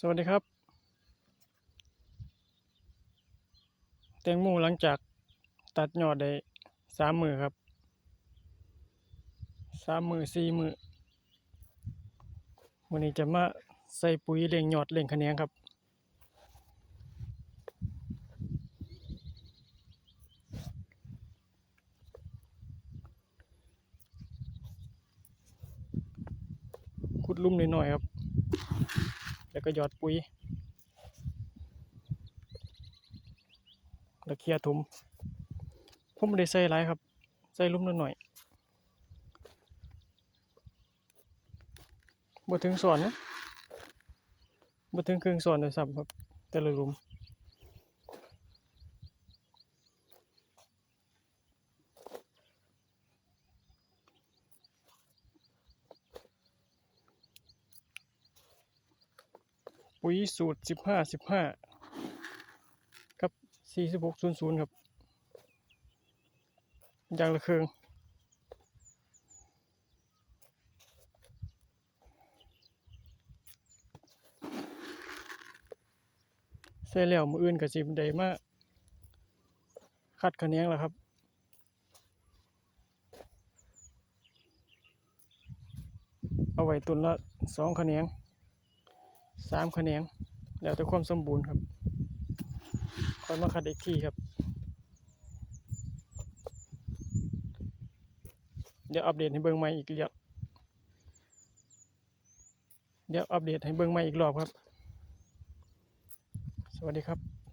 สวัสดีครับ แตงโมหลังจากตัดยอดได้สามมือครับสามมือสี่มือวันนี้จะมาใส่ปุ๋ยเลี้ยงยอดเลี้ยงคะแนนครับ ขุดลุ่มหน่อยๆครับ แล้วก็หยอดปุ๋ยแล้วเคลียร์ถุมผมไม่ได้ใส่หลายครับ ใส่ลุ่มหน่อยๆบ่ถึงส่วนนะบ่ถึงครึ่งส่วนเลยซ้ำครับ แต่ละลุ่ม ปุ๋ยสูตรสิบห้าสิบห้ากับสี่สิบหกศูนย์ศูนย์ครับยางละเครืองใส่แล้วมืออื่นกับสิบได้มาคัดคะแนนแล้วครับเอาไว้ตุนละสองคะแนน สามคะแนนแล้วแต่ความสมบูรณ์ครับคอยมาขัดอีกทีครับ เดี๋ยวอัปเดตให้เบิ้งใหม่อีกเรียบเดี๋ยวอัปเดตให้เบิ้งใหม่อีกรอบครับ สวัสดีครับ